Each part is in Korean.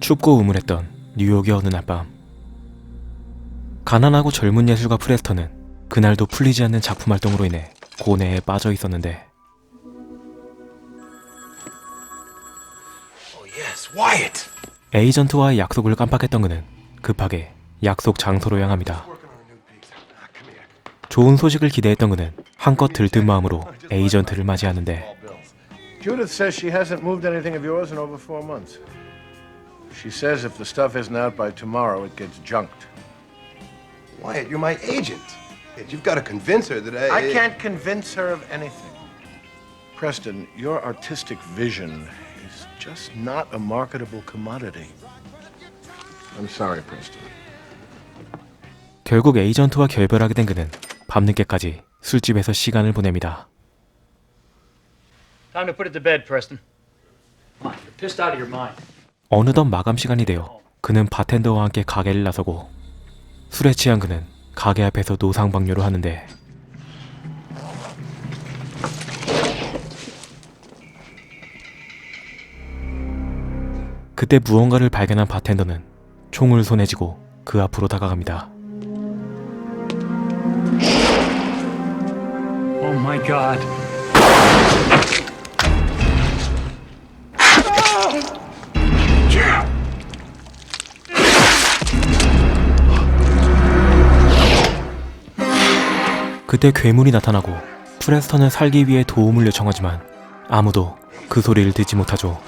춥고 우물했던 뉴욕의 어느 날 밤. 가난하고 젊은 예술가 프레스턴은 그날도 풀리지 않는 작품 활동으로 인해 고뇌에 빠져 있었는데 Oh. 에이전트와의 약속을 깜빡했던 그는 급하게 약속 장소로 향합니다. 좋은 소식을 기대했던 그는 한껏 들뜬 마음으로 에이전트를 맞이하는데 Judith says she hasn't moved anything of yours in over four months. She says if the stuff isn't out by tomorrow, it gets junked. Wyatt, you're my agent. You've got to convince her that I. I can't convince her of anything. Preston, your artistic vision is just not a marketable commodity. I'm sorry, Preston. 결국 에이전트와 결별하게 된 그는 밤늦게까지 술집에서 시간을 보냅니다. Time to put it to bed, Preston. Come on, you're pissed out of your mind. 어느덧 마감 시간이 되어 그는 바텐더와 함께 가게를 나서고 술에 취한 그는 가게 앞에서 노상방뇨를 하는데 그때 무언가를 발견한 바텐더는 총을 손에 쥐고 그 앞으로 다가갑니다. Oh my god. 그때 괴물이 나타나고 프레스턴은 살기 위해 도움을 요청하지만 아무도 그 소리를 듣지 못하죠.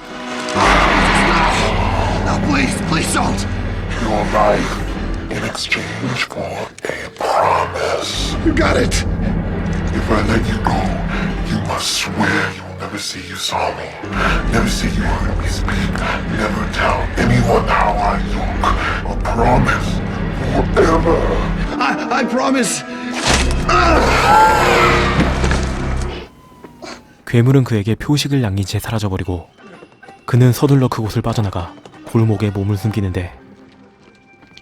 Never say you saw me, never say you heard me speak, never tell anyone how I look. A promise forever. I, I promise. 괴물은 그에게 표식을 남긴 채 사라져버리고 그는 서둘러 그곳을 빠져나가 골목에 몸을 숨기는데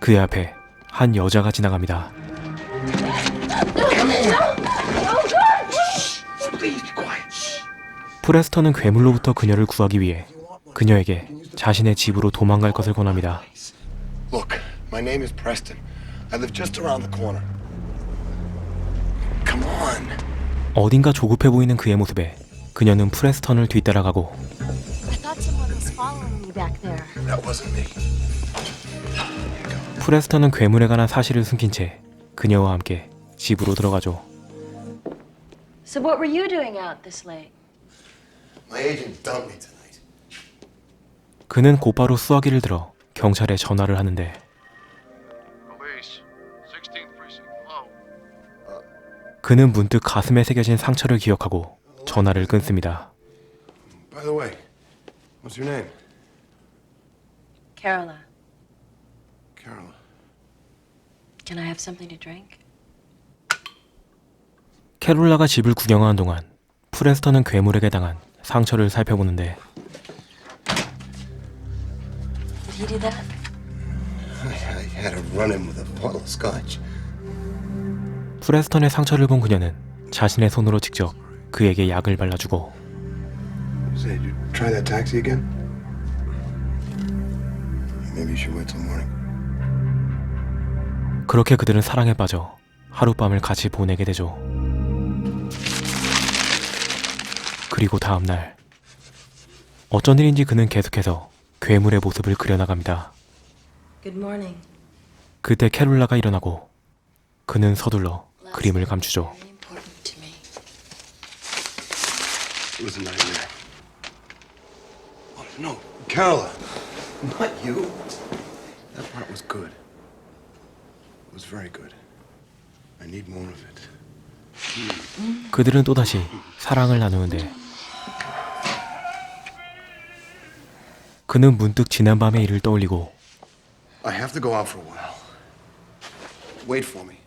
그의 앞에 한 여자가 지나갑니다. 프레스턴은 괴물로부터 그녀를 구하기 위해 그녀에게 자신의 집으로 도망갈 것을 권합니다. Look, my name is Preston. I live just around the corner. Come on. 어딘가 조급해 보이는 그의 모습에 그녀는 프레스턴을 뒤따라가고 I thought someone was following me back there. That wasn't me. 프레스턴은 괴물에 관한 사실을 숨긴 채 그녀와 함께 집으로 들어가죠. So what were you doing out this late? My agent dumped me tonight. 그는 곧바로 수화기를 들어 경찰에 전화를 하는데 그는 문득 가슴에 새겨진 상처를 기억하고 전화를 끊습니다. By the way, what's your name? Carola, Carola. can I have something to drink? 캐롤라가 집을 구경하는 동안 프레스턴은 괴물에게 당한 상처를 살펴보는데 Did he do that? I, I had a run-in with a bottle of scotch. 프레스턴의 상처를 본 그녀는 자신의 손으로 직접 그에게 약을 발라주고. 그렇게 그들은 사랑에 빠져 하룻밤을 같이 보내게 되죠. 그리고 다음 날 어쩐 일인지 그는 계속해서 괴물의 모습을 그려나갑니다. 그때 캐롤라가 일어나고 그는 서둘러 그림을 감추죠. Oh. 그들은 또다시 사랑을 나누는데 그는 문득 지난밤의 일을 떠올리고 I have to go out for a while. Wait for me.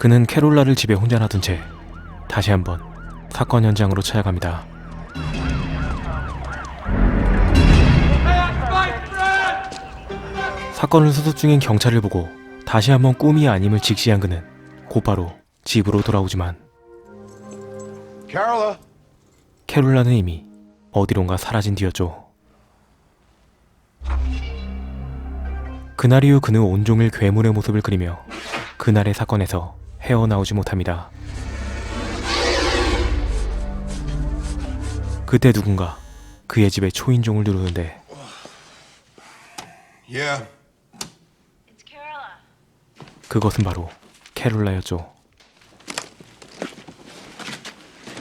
그는 캐롤라를 집에 혼자 놔둔 채 다시 한번 사건 현장으로 찾아갑니다. 사건을 수습 중인 경찰을 보고 다시 한번 꿈이 아님을 직시한 그는 곧바로 집으로 돌아오지만 Carola! 캐롤라는 이미 어디론가 사라진 뒤였죠. 그날 이후 그는 온종일 괴물의 모습을 그리며 그날의 사건에서 헤어나오지 못합니다. 그때 누군가 그의 집에 초인종을 누르는데 Yeah. It's Carola. 그것은 바로 캐롤라였죠.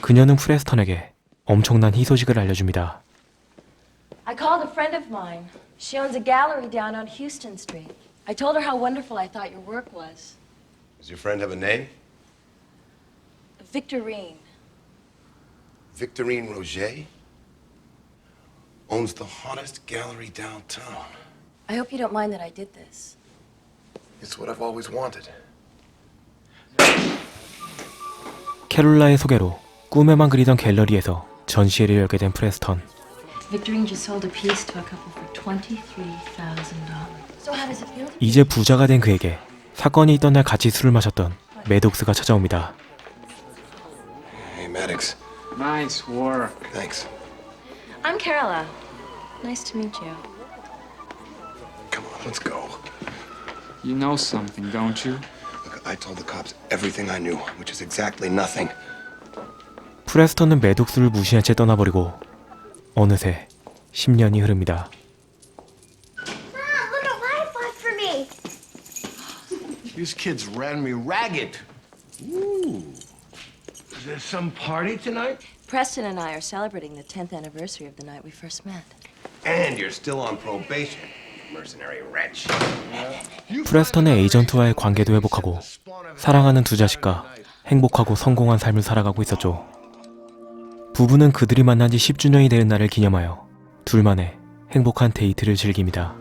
그녀는 프레스턴에게 엄청난 희소식을 알려줍니다. I called a friend of mine. She owns a gallery down on Houston Street. I told her how wonderful I thought your work was. Does your friend have a name? Victorine. Victorine Roger? Owns the hottest gallery downtown. I hope you don't mind that I did this. It's what I've always wanted. 캐롤라의 소개로 꿈에만 그리던 갤러리에서 전시회를 열게 된 프레스턴. Victorine just sold a piece to a couple for $23,000. So how does it feel to be? 이제 부자가 된 그에게 사건이 있던 날 같이 술을 마셨던 매독스가 찾아옵니다. Hey, Maddox. Nice work. Thanks. I'm Carola. Nice to meet you. Come on, let's go. You know something, don't you? Look, I told the cops everything I knew, which is exactly nothing. 프레스턴은 매독스를 무시한 채 떠나버리고 어느새 10년이 흐릅니다. Look at what I bought for me. These kids ran me ragged. Ooh. Is there some party tonight? Preston and I are celebrating the 10th anniversary of the night we first met. And you're still on probation, mercenary wretch. 프레스턴의 에이전트와의 관계도 회복하고 사랑하는 두 자식과 행복하고 성공한 삶을 살아가고 있었죠. 부부는 그들이 만난 지 10주년이 되는 날을 기념하여 둘만의 행복한 데이트를 즐깁니다.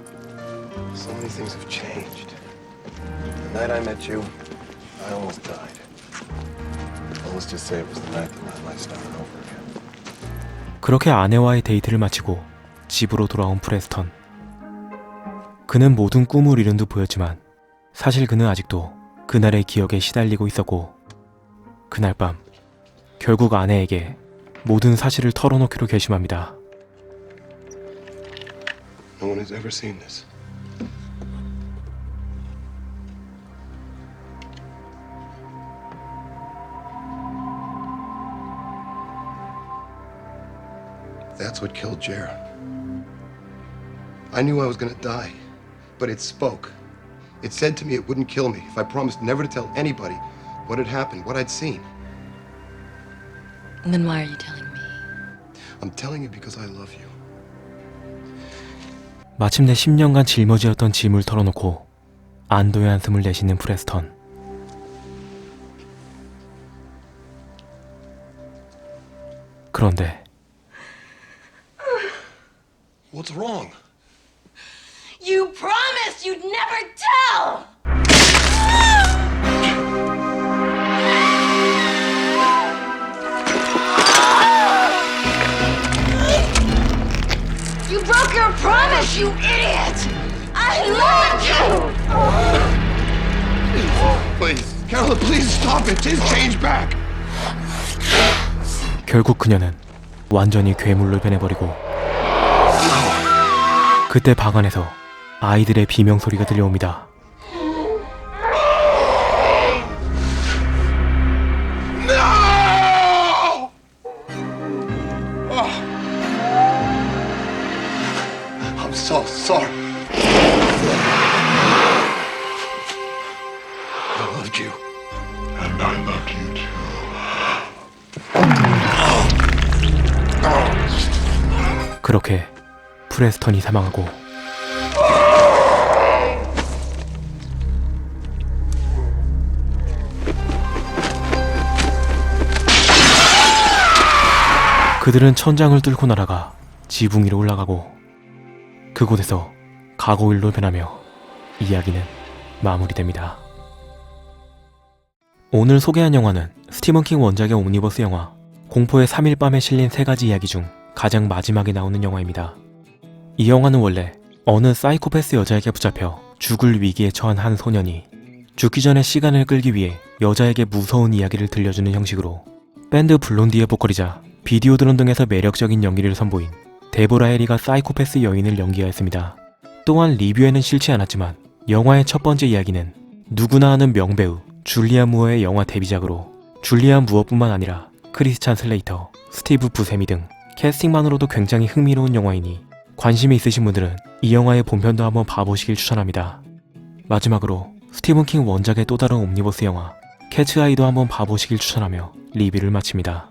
Night I met you, I almost died. Well, let's just say it was the night that my life started over again. 그렇게 아내와의 데이트를 마치고 집으로 돌아온 프레스턴. 그는 모든 꿈을 이룬 듯 보였지만 사실 그는 아직도 그날의 기억에 시달리고 있었고 그날 밤 결국 아내에게 모든 사실을 털어놓기로 결심합니다. No one has ever seen this. That's what killed Jer. I knew I was gonna die, but it spoke. It said to me it wouldn't kill me if I promised never to tell anybody what had happened, what I'd seen. And then why are you telling me? I'm telling you because I love you. 마침내 10년간 짊어지었던 짐을 털어놓고 안도의 한숨을 내쉬는 프레스턴. 그런데 What's wrong? You promised you'd never tell! You broke your promise, you idiot! I loved you! Please, Carla, please stop it. Just change back. 결국 그녀는 완전히 괴물로 변해버리고 그때 방 안에서 아이들의 비명 소리가 들려옵니다. No! I'm so sorry. I loved you. And I love you too. 그렇게 프레스턴이 사망하고 그들은 천장을 뚫고 날아가 지붕 위로 올라가고 그곳에서 가고일로 변하며 이야기는 마무리됩니다. 오늘 소개한 영화는 스티븐 킹 원작의 옴니버스 영화 공포의 3일 밤에 실린 세 가지 이야기 중 가장 마지막에 나오는 영화입니다. 이 영화는 원래 어느 사이코패스 여자에게 붙잡혀 죽을 위기에 처한 한 소년이 죽기 전에 시간을 끌기 위해 여자에게 무서운 이야기를 들려주는 형식으로 밴드 블론디의 보컬이자 비디오 드론 등에서 매력적인 연기를 선보인 데보라 해리가 사이코패스 여인을 연기하였습니다. 또한 리뷰에는 싫지 않았지만 영화의 첫 번째 이야기는 누구나 아는 명배우 줄리안 무어의 영화 데뷔작으로 줄리안 무어뿐만 아니라 크리스찬 슬레이터, 스티브 부세미 등 캐스팅만으로도 굉장히 흥미로운 영화이니 관심이 있으신 분들은 이 영화의 본편도 한번 봐보시길 추천합니다. 마지막으로 스티븐 킹 원작의 또 다른 옴니버스 영화 캐츠 아이도 한번 봐보시길 추천하며 리뷰를 마칩니다.